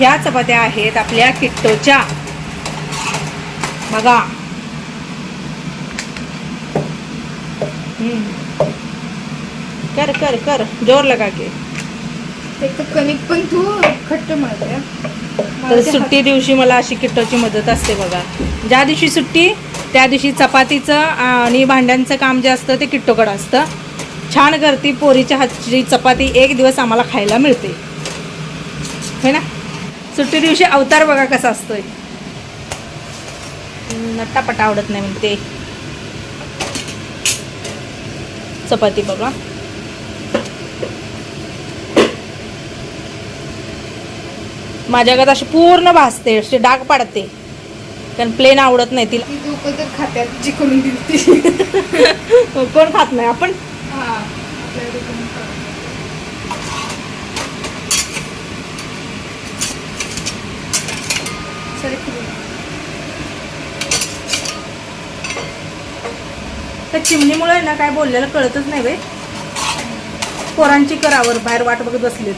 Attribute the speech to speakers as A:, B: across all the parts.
A: ह्या चपात्या आहेत आपल्या किट्टोच्या. बघा. कर कर कर. जोर लगा के.
B: एक तर कणिक पण तू खट्ट
A: तर सुट्टी दिवशी मला अशी किट्टोची मदत असते बघा. ज्या दिवशी सुट्टी त्या दिवशी चपातीचं आणि भांड्यांचं काम जे असतं ते किट्टोकडं असतं. छान करती पोरीच्या हातची चपाती एक दिवस आम्हाला खायला मिळते. है ना? सुट्टी दिवशी अवतार बघा कसा असतोय. नट्टापटा आवडत नाही म्हणते चपाती बघा. माझ्याकडे अशी पूर्ण भासते असे डाग पाडते. कारण प्लेन आवडत नाही तिला.
B: खात्यात जी करून दिली
A: कोण खात नाही आपण
B: हा आपल्याकडे कोणी खात नाही. सर किती
A: त्या चिमणीमुळे ना काय बोललेलं कळतच नाही बाई. पोरांची करावर बाहेर वाट बघत बसलीत.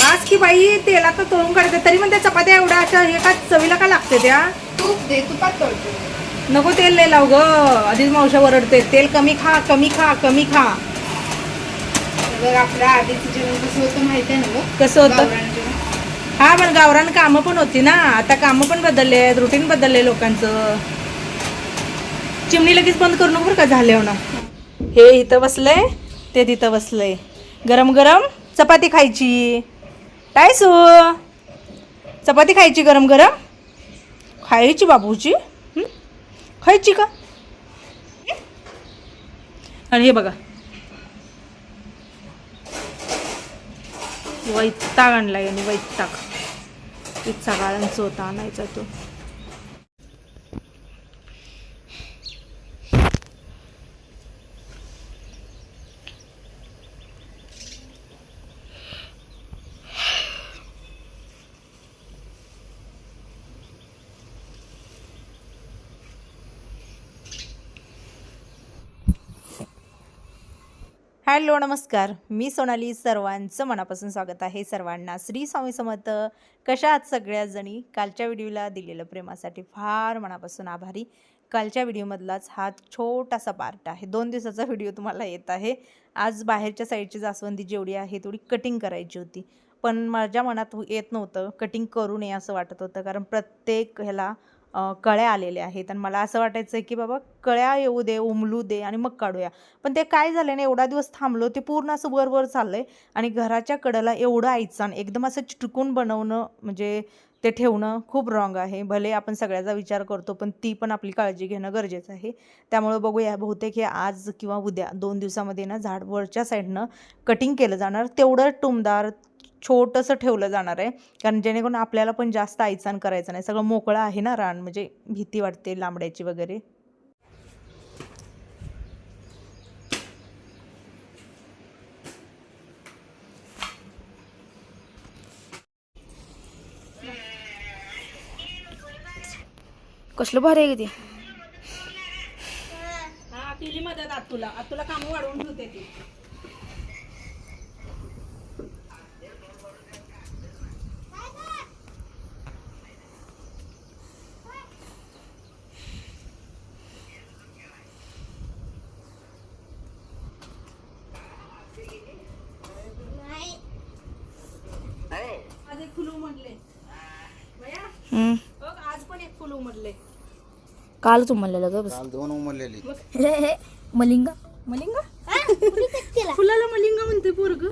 A: बास की बाई तेला तर तळून काढते तरी पण त्या चपात्या एवढ्या अशा हे का चवीला का लागते त्या?
B: तूप दे तुपात तळतो?
A: नको तेल लय लाव ग. आधीच मावशा वरडते तेल कमी खा कमी खा कमी खा.
B: बघ आपल्या आधीचं जेवण कसं होतं माहिती आहे ना गं?
A: कसं होतं?
B: गावरान जेवण.
A: हा पण गावरान कामं पण होती ना. आता कामं पण बदलले आहेत रुटीन बदलले लोकांचं. चिमणी लगेच बंद करू नको बरं का झाले ना हे इथं बसलंय ते तिथं बसलंय. गरम गरम चपाती खायची. काय सो? चपाती खायची गरम गरम खायची बाबूची खायची का? आणि हे बघा. वैताग आणला आणि वैताग. इतका गाळांचा होता आणायचा तो. हॅलो नमस्कार. मी सोनाली सर्वांचं मनापासून स्वागत आहे. सर्वांना श्री स्वामी समर्थ. कशा आहात सगळ्याजणी? कालच्या व्हिडिओला दिलेलं प्रेमासाठी फार मनापासून आभारी. कालच्या व्हिडिओमधलाच हा छोटासा पार्ट आहे. दोन दिवसाचा व्हिडिओ तुम्हाला येत आहे. आज बाहेरच्या साईडची जास्वंदी जेवढी आहे तेवढी कटिंग करायची होती. पण माझ्या मनात येत नव्हतं. कटिंग करू नये असं वाटत होतं. कारण प्रत्येक ह्याला कळ्या आलेल्या आहेत. आणि मला असं वाटायचं की बाबा कळ्या येऊ दे उमलू दे आणि मग काढूया. पण ते काय झालं ना एवढा दिवस थांबलो ते पूर्ण असं वर वर आहे आणि घराच्या कडेला एवढं आयचान एकदम असं चिटकून बनवणं म्हणजे ते ठेवणं खूप रॉंग आहे. भले आपण सगळ्याचा विचार करतो पण ती पण आपली काळजी घेणं गरजेचं आहे. त्यामुळं बघूया बहुतेक हे आज किंवा उद्या दोन दिवसामध्ये ना झाड वरच्या साईडनं कटिंग केलं जाणार. तेवढं टुमदार छोटंसं ठेवलं जाणार आहे. कारण जेणेकरून आपल्याला पण जास्त आयचान करायचं नाही. सगळं मोकळं आहे ना रान? म्हणजे भीती वाटते लांबड्याची वगैरे.
C: कसलं भारी आहे ते.
A: हा केली मदत आतुला. आतुला कामं वाढवून ठेवते ती. आज पण एक फुलं उमटले
C: कालच उमरलेलं ग बस.
D: काल दोन उमरलेली.
C: मलिंगा.
A: मलिंगा? फुलाला मलिंगा म्हणते पोरग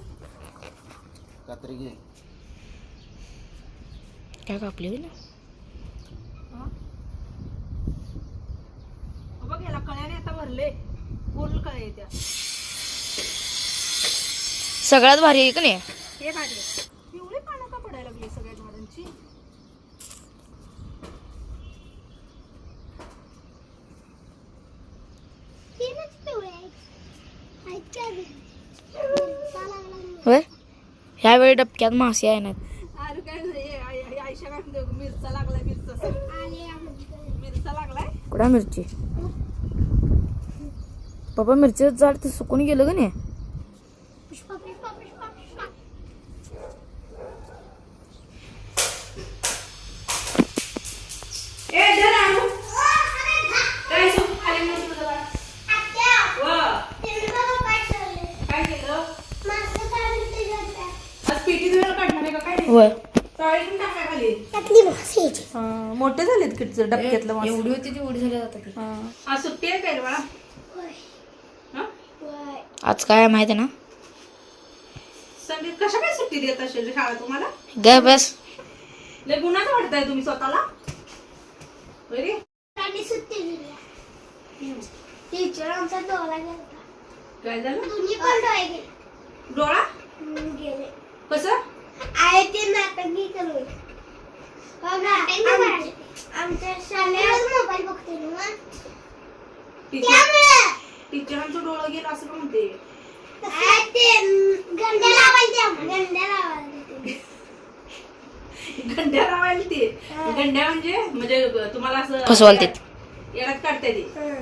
D: कात्री घे.
C: काय कापली ना?
A: बघ याला कळ्याने आता भरले. फुल कळ्या त्या
C: सगळ्यात भारी आहे का नाही?
A: हे काढले
C: होय? ह्यावेळी डबक्यात मासे आहे ना. कुठं मिरची? बाबा मिरची झाड ते सुकून गेलं का नाही? होय.
A: हा, मोठे झालेत किटचं डबक्यातलं मांस.
C: एवढी होती तेवढी झाली आता
A: हा. आज सुट्टी आहे काय बाळा हा?
C: आज काय माहिती ना?
A: संगीत कशा काय सुट्टी देत असेल शाळा तुम्हाला?
C: ग बस.
A: लय गुन्हाच वाटताय तुम्ही स्वतःला. होय रे?
E: आणि सुट्टी दिली. टीचर आमचा डोळा गेला
A: काय झालं?
E: पण डोळे गेले.
A: डोळा?
E: हम्म, गेले.
A: कसं?
E: आहे ते नाटकी करू बघा आमच्या- आमच्या शाळेत मोबाईल बघते ना त्यामुळे
A: टीचरांचं डोळं गेलं असं का म्हणते
E: ते गंड्या लावायला गंड्या लावायला.
A: गंड्या लावायला ते गंड्या म्हणजे म्हणजे तुम्हाला असं
C: फसवाल ते.
A: येड्यात काढते ते
E: हं.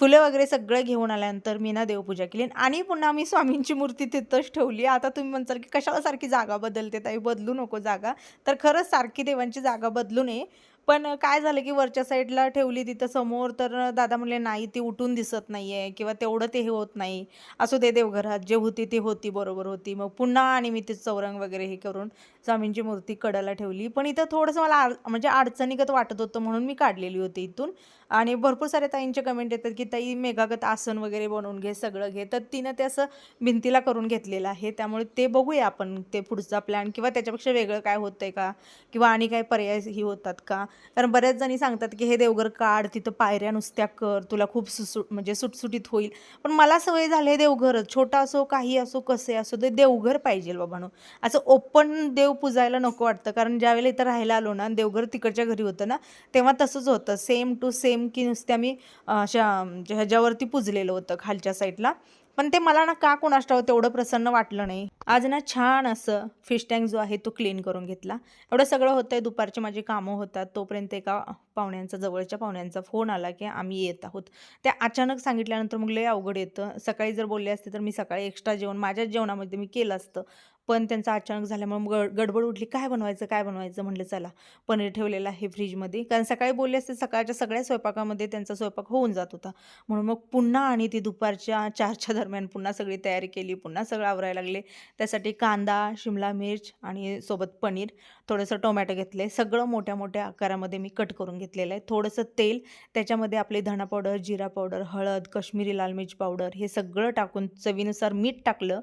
A: फुलं वगैरे सगळं घेऊन आल्यानंतर मी ना देवपूजा केली. आणि पुन्हा मी स्वामींची मूर्ती तिथंच ठेवली. आता तुम्ही म्हणताल की कशाला सारखी जागा बदलते ताई? बदलू नको जागा. तर खरंच सारखी देवांची जागा बदलू नये. पण काय झालं की वरच्या साईडला ठेवली तिथं समोर तर दादा म्हणले नाही ती उठून दिसत नाही आहे किंवा तेवढं ते हे होत नाही. असू दे देवघरात जे होती ती होती बरोबर होती. मग पुन्हा आणि मी ते चौरंग वगैरे हे करून स्वामींची मूर्ती कडाला ठेवली. पण इथं थोडंसं मला आड म्हणजे अडचणीगत वाटत होतं म्हणून मी काढलेली होती इथून. आणि भरपूर साऱ्या ताईंचे कमेंट येतात की ताई मेघागत आसन वगैरे बनवून घे सगळं घे. तर तिनं ते असं भिंतीला करून घेतलेलं आहे. त्यामुळे ते बघूया आपण ते पुढचा प्लॅन किंवा त्याच्यापेक्षा वेगळं काय होतं आहे का? किंवा आणि काय पर्याय ही होतात का? कारण बऱ्याच जणी सांगतात की हे देवघर काढ तिथं पायऱ्या नुसत्या कर तुला खूप सुसुट म्हणजे सुटसुटीत होईल. पण मला सवय झाली आहे देवघरच छोटा असो काही असो कसे असो ते देवघर पाहिजे बाबांनो असं ओपन देव पुजायला नको वाटतं. कारण ज्यावेळेला इथं राहायला आलो ना देवघर तिकडच्या घरी होतं ना तेव्हा तसंच होतं. सेम टू सेम की नुसत्या मी अशा म्हणजे ह्याच्यावरती पुजलेलं होतं खालच्या साईडला. पण ते मला ना का कोणाष्टावं तेवढं प्रसन्न वाटलं नाही. आज ना छान असं फिश टँक जो आहे तो क्लीन करून घेतला. एवढं सगळं होतं आहे दुपारची माझी कामं होतात. तोपर्यंत एका पाहुण्यांचा जवळच्या पाहुण्यांचा फोन आला की आम्ही येत आहोत. त्या अचानक सांगितल्यानंतर मग लय अवघड येतं. सकाळी जर बोलले असते तर मी सकाळी एक्स्ट्रा जेवण माझ्याच जेवणामध्ये मी केलं असतं. पण त्यांचं अचानक झाल्यामुळे गड- गडबड उठली काय बनवायचं काय बनवायचं? म्हटलं चला पनीर ठेवलेलं आहे फ्रीजमध्ये. कारण सकाळी बोलले असते सकाळच्या सगळ्या स्वयंपाकामध्ये त्यांचा स्वयंपाक होऊन जात होता. म्हणून मग पुन्हा आणि ती दुपारच्या चारच्या दरम्यान पुन्हा सगळी तयारी केली पुन्हा सगळं आवरायला लागले. त्यासाठी कांदा शिमला मिर्च आणि सोबत पनीर थोडंसं टोमॅटो घेतले. सगळं मोठ्या मोठ्या आकारामध्ये मी कट करून घेतलेलं आहे. थोडंसं तेल त्याच्यामध्ये आपले धणा पावडर जिरा पावडर हळद कश्मीरी लाल मिर्च पावडर हे सगळं टाकून चवीनुसार मीठ टाकलं.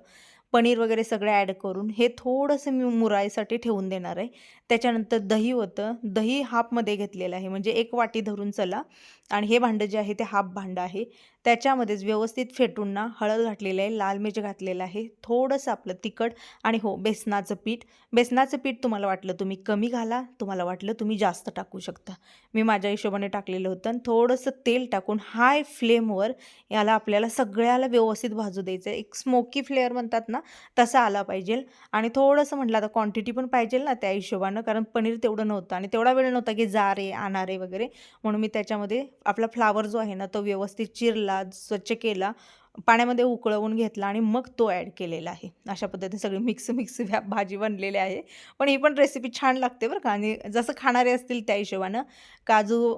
A: पनीर वगैरे सगळं ॲड करून हे थोडंसं मी मुरायसाठी ठेवून देणार आहे. त्याच्यानंतर दही होतं. दही हाफमध्ये घेतलेलं आहे. म्हणजे एक वाटी धरून चला. आणि हे भांडं जे आहे ते हाफ भांडं आहे. त्याच्यामध्येच व्यवस्थित फेटून ना हळद घातलेलं आहे लाल मिरच घातलेलं आहे. थोडंसं आपलं तिखट आणि हो बेसनाचं पीठ. बेसनाचं पीठ तुम्हाला वाटलं तुम्ही कमी घाला तुम्हाला वाटलं तुम्ही जास्त टाकू शकता. मी माझ्या हिशोबाने टाकलेलं होतं आणि थोडंसं तेल टाकून हाय फ्लेमवर याला आपल्याला सगळ्याला व्यवस्थित भाजू द्यायचं आहे. एक स्मोकी फ्लेअर म्हणतात ना तसा आला पाहिजे. आणि थोडंसं म्हटलं आता क्वांटिटी पण पाहिजे ना त्या हिशोबानं कारण पनीर तेवढं नव्हतं आणि तेवढा वेळ नव्हता की जा रे आणारे वगैरे. म्हणून मी त्याच्यामध्ये आपला फ्लावर जो आहे ना तो व्यवस्थित चिरला स्वच्छ केला पाण्यामध्ये उकळवून घेतला आणि मग तो ॲड केलेला आहे. अशा पद्धतीने सगळी मिक्स मिक्स भाजी बनलेली आहे. पण ही पण रेसिपी छान लागते बरं का. आणि जसं खाणारे असतील त्या हिशोबानं काजू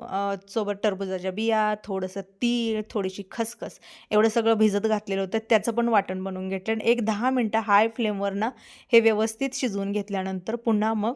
A: सोबत टरबुजाच्या बिया थोडंसं तीळ थोडीशी खसखस एवढं सगळं भिजत घातलेलं होतं. त्याचं पण वाटण बनवून घेतलं आणि एक दहा मिनटं हाय फ्लेमवर ना हे व्यवस्थित शिजवून घेतल्यानंतर पुन्हा मग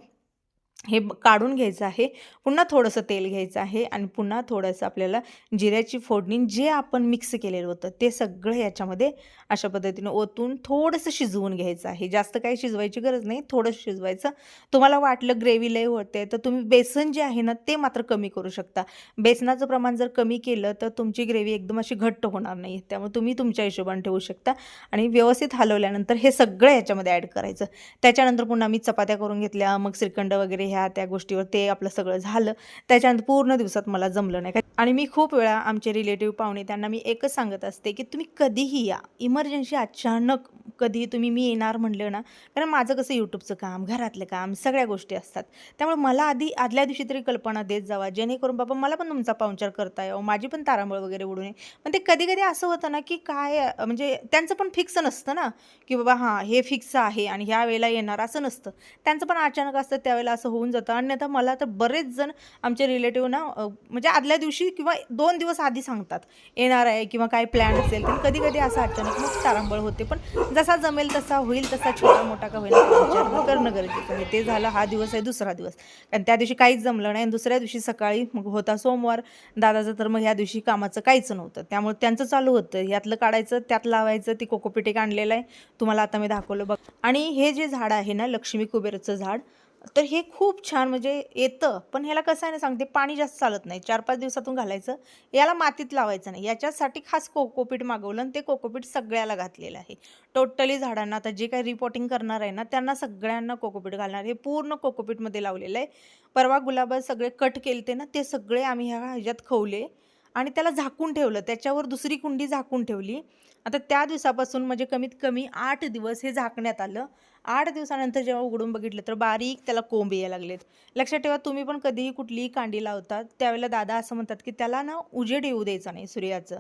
A: हे काढून घ्यायचं आहे. पुन्हा थोडंसं तेल घ्यायचं आहे आणि पुन्हा थोडंसं आपल्याला जिऱ्याची फोडणी जे आपण मिक्स केलेलं होतं ते सगळं याच्यामध्ये अशा पद्धतीनं ओतून थोडंसं शिजवून घ्यायचं आहे. जास्त काही शिजवायची गरज नाही थोडंसं शिजवायचं. तुम्हाला वाटलं ग्रेव्ही लय होते तर तुम्ही बेसन जे आहे ना ते मात्र कमी करू शकता. बेसनाचं प्रमाण जर कमी केलं तर तुमची ग्रेव्ही एकदम अशी घट्ट होणार नाही. त्यामुळे तुम्ही तुमच्या हिशोबाने ठेवू शकता आणि व्यवस्थित हलवल्यानंतर हे सगळं याच्यामध्ये ॲड करायचं. त्याच्यानंतर पुन्हा मी चपात्या करून घेतल्या मग श्रीखंड वगैरे ह्या त्या गोष्टीवर ते आपलं सगळं झालं. त्याच्यानंतर पूर्ण दिवसात मला जमलं नाही. आणि मी खूप वेळा आमचे रिलेटिव्ह पाहुणे त्यांना मी एकच सांगत असते की तुम्ही कधीही या. इमर्जन्सी अचानक कधी तुम्ही मी येणार म्हणलं ना कारण माझं कसं यूट्यूबचं काम घरातलं काम सगळ्या गोष्टी असतात. त्यामुळे मला आधी आदल्या दिवशी तरी कल्पना देत जावा. जेणेकरून बाबा मला पण तुमचा पाहुणचार करता यावं माझी पण तारांबळ वगैरे उडू नये. पण ते कधी कधी असं होतं ना की काय म्हणजे त्यांचं पण फिक्स नसतं ना. की बाबा हां हे फिक्स आहे आणि ह्या वेळेला येणार असं नसतं. त्यांचं पण अचानक असतं त्यावेळेला असं होऊन जातं. आणि आता मला तर बरेच जण आमचे रिलेटिव्ह ना म्हणजे आदल्या दिवशी किंवा दोन दिवस आधी सांगतात येणार आहे किंवा काय प्लॅन असेल तर. कधी कधी असं अचानक मग तारांबळ होते. पण जसा जमेल तसा होईल तसा छोटा मोठा का होईल विचार करणं गरजेचं आहे. ते झालं हा दिवस आहे दुसरा दिवस. कारण त्या दिवशी काहीच जमलं नाही. आणि दुसऱ्या दिवशी सकाळी मग होता सोमवार. दादाचं तर मग ह्या दिवशी कामाचं काहीच नव्हतं. त्यामुळे त्यांचं चालू होतं. यातलं काढायचं त्यात लावायचं ती कोकोपिटिक आणलेलं आहे. तुम्हाला आता मी दाखवलं बघ. आणि हे जे झाड आहे ना लक्ष्मी कुबेरचं झाड तर हे खूप छान म्हणजे येतं. पण ह्याला कसं आहे ना सांगते पाणी जास्त चालत नाही. चार पाच दिवसातून घालायचं. याला मातीत लावायचं नाही. याच्यासाठी खास कोकोपीट मागवलं आणि ते कोकोपीट सगळ्याला घातलेलं आहे. टोटली झाडांना आता जे काही रिपोर्टिंग करणार आहे ना त्यांना सगळ्यांना कोकोपीट घालणार. हे पूर्ण कोकोपीटमध्ये लावलेलं आहे. परवा गुलाब सगळे कट केले ते ना ते सगळे आम्ही ह्या ह्याच्यात खवले. आणि त्याला झाकून ठेवलं. त्याच्यावर दुसरी कुंडी झाकून ठेवली. आता त्या दिवसापासून म्हणजे कमीत कमी आठ दिवस हे झाकण्यात आलं. आठ दिवसानंतर जेव्हा उघडून बघितलं तर बारीक त्याला कोंब यायला लागलेत. लक्षात ठेवा तुम्ही पण कधीही कुठलीही कांडी लावतात त्यावेळेला दादा असं म्हणतात की त्याला ना उजेड येऊ द्यायचा नाही सूर्याचं.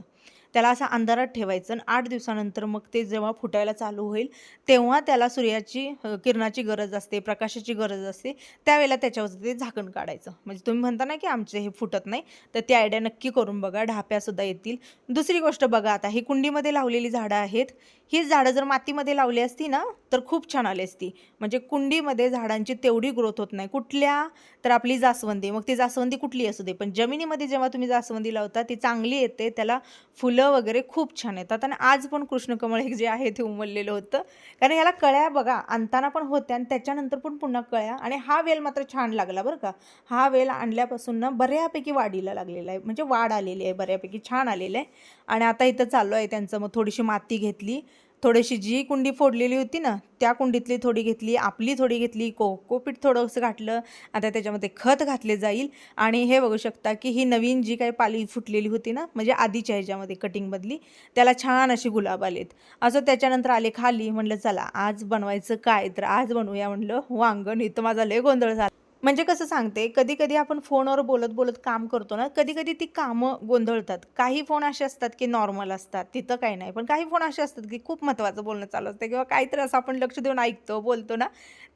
A: त्याला असं अंधारात ठेवायचं आणि आठ दिवसानंतर मग ते जेव्हा फुटायला चालू होईल तेव्हा त्याला सूर्याची किरणाची गरज असते प्रकाशाची गरज असते. त्यावेळेला त्याच्यावर ते झाकण काढायचं. म्हणजे तुम्ही म्हणता ना की आमचे हे फुटत नाही तर ती आयडिया नक्की करून बघा. ढाप्यासुद्धा येतील. दुसरी गोष्ट बघा आता ही कुंडीमध्ये लावलेली झाडं आहेत. ही झाडं जर मातीमध्ये लावली असती ना तर खूप छान आली असती. म्हणजे कुंडीमध्ये झाडांची तेवढी ग्रोथ होत नाही. कुठल्या तर आपली जास्वंदी. मग ती जास्वंदी कुठली असू दे. पण जमिनीमध्ये जेव्हा तुम्ही जास्वंदी लावता ती चांगली येते. त्याला फुलं वगैरे खूप छान येतात. आणि आज पण कृष्णकमळ हे जे आहे ते उमललेलं होतं. कारण ह्याला कळ्या बघा आणताना पण होत्या आणि त्याच्यानंतर पण पुन्हा कळ्या. आणि हा वेल मात्र छान लागला बरं का. हा वेल आणल्यापासून ना बऱ्यापैकी वाढीला लागलेला आहे. म्हणजे वाढ आलेली आहे बऱ्यापैकी छान आलेलं आहे. आणि आता इथं चालू आहे त्यांचं. मग थोडीशी माती घेतली. थोडीशी जी कुंडी फोडलेली होती ना त्या कुंडीतली थोडी घेतली आपली थोडी घेतली कोकोपीट थोडंसं घातलं आता त्याच्यामध्ये खत घातले जाईल. आणि हे बघू शकता की ही नवीन जी काही पाली फुटलेली होती ना म्हणजे आधीच्या ह्याच्यामध्ये कटिंगमधली त्याला छान अशी गुलाब आलेत. असं त्याच्यानंतर आले खाली म्हणलं चला आज बनवायचं काय? तर आज बनवूया म्हणलं वांगण. इथं माझा लय गोंधळ झाला. म्हणजे कसं सांगते कधी कधी आपण फोनवर बोलत बोलत काम करतो ना कधी कधी ती कामं गोंधळतात. काही फोन असे असतात की नॉर्मल असतात तिथं काही नाही. पण काही फोन असे असतात की खूप महत्त्वाचं बोलणं चालू असतं किंवा काहीतरी असं आपण लक्ष देऊन ऐकतो बोलतो ना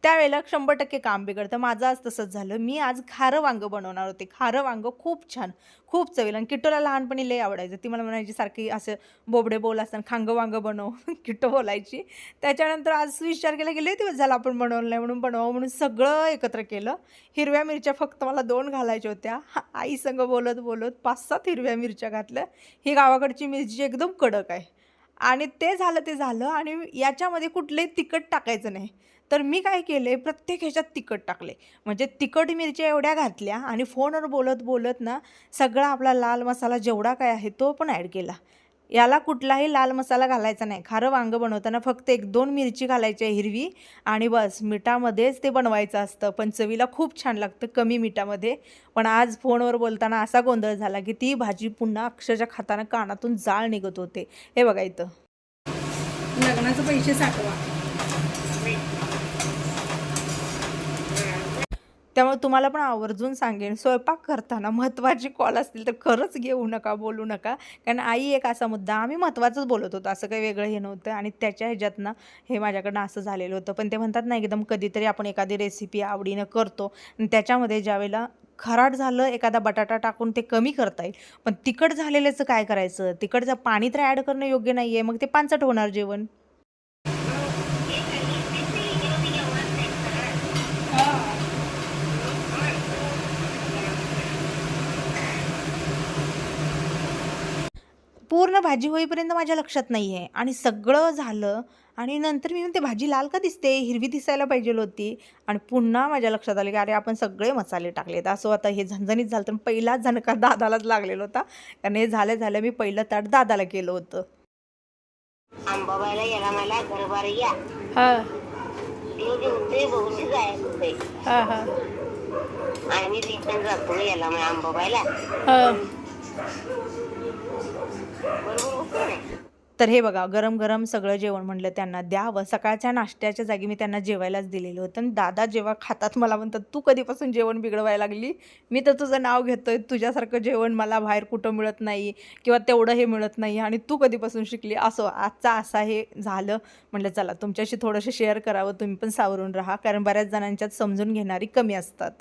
A: त्यावेळेला शंभर टक्के काम बिघडतं. माझं आज तसंच झालं. मी आज खारं वांगं बनवणार होते. खारं वांगं खूप छान खूप चवील. आणि किटोला लहानपणी लय आवडायचं. ती मला म्हणायची सारखी असं बोबडे बोल असताना खांगं वांगं बनव. किट्टो बोलायची. त्याच्यानंतर आज विचार केला गेले दिवस झाला आपण बनवलं नाही म्हणून बनवावं म्हणून सगळं एकत्र केलं. हिरव्या मिरच्या फक्त मला दोन घालायच्या होत्या. आई संग बोलत बोलत पाच सात हिरव्या मिरच्या घातल्या. ही गावाकडची मिरची एकदम कडक आहे. आणि ते झालं ते झालं आणि याच्यामध्ये कुठलंही तिखट टाकायचं नाही. तर मी काय केले प्रत्येक ह्याच्यात तिखट टाकले. म्हणजे तिखट मिरच्या एवढ्या घातल्या आणि फोनवर बोलत बोलत ना सगळा आपला लाल मसाला जेवढा काय आहे तो पण ॲड केला. याला कुठलाही लाल मसाला घालायचा नाही. खारं वांगं बनवताना फक्त एक दोन मिरची घालायची आहे हिरवी आणि बस मिठामध्येच ते बनवायचं असतं. पण चवीला खूप छान लागतं कमी मिठामध्ये. पण आज फोनवर बोलताना असा गोंधळ झाला की ती भाजी पुन्हा अक्षरशः खाताना कानातून जाळ निघत होते. हे बघा इथं.
B: लग्नाचे पैसे साठवा.
A: त्यामुळे तुम्हाला पण आवर्जून सांगेन स्वयंपाक करताना महत्त्वाची कॉल असतील तर खरंच घेऊ नका बोलू नका. कारण आई एक असा मुद्दा आम्ही महत्त्वाचंच बोलत होतो असं काही वेगळं हे नव्हतं आणि त्याच्या ह्याच्यातनं हे माझ्याकडनं असं झालेलं होतं. पण ते म्हणतात ना एकदम कधीतरी आपण एखादी रेसिपी आवडीनं करतो आणि त्याच्यामध्ये ज्यावेळेला खराट झालं एखादा बटाटा टाकून ते कमी करता येईल. पण तिखट झालेल्याचं काय करायचं? तिखटचं पाणी तर ॲड करणं योग्य नाही आहे मग ते पानचट होणार जेवण. पूर्ण भाजी होईपर्यंत माझ्या लक्षात नाही आहे आणि सगळं झालं आणि नंतर मी म्हणते भाजी लाल का दिसते? हिरवी दिसायला पाहिजे होती. आणि पुन्हा माझ्या लक्षात आले की अरे आपण सगळे मसाले टाकलेत. असं आता हे झणझणीत झालं तर पहिलाच झणका दादालाच लागलेला होता. कारण हे झालं झालं मी पहिलं ताट दादाला केलं होतं.
F: अंबाबाईला
A: तर हे बघा गरम गरम सगळं जेवण म्हणलं त्यांना द्यावं. सकाळच्या नाश्त्याच्या जागी मी त्यांना जेवायलाच दिलेलं होतं. आणि दादा जेव्हा खातात मला म्हणतात तू कधीपासून जेवण बिघडवायला लागली? मी तर तुझं नाव घेतोय. तुझ्यासारखं जेवण मला बाहेर कुठं मिळत नाही किंवा तेवढं हे मिळत नाही आणि तू कधीपासून शिकली? असो आजचा असा हे झालं. म्हटलं चला तुमच्याशी थोडंसं शेअर करावं. तुम्ही पण सावरून राहा. कारण बऱ्याच जणांच्यात समजून घेणारी कमी असतात.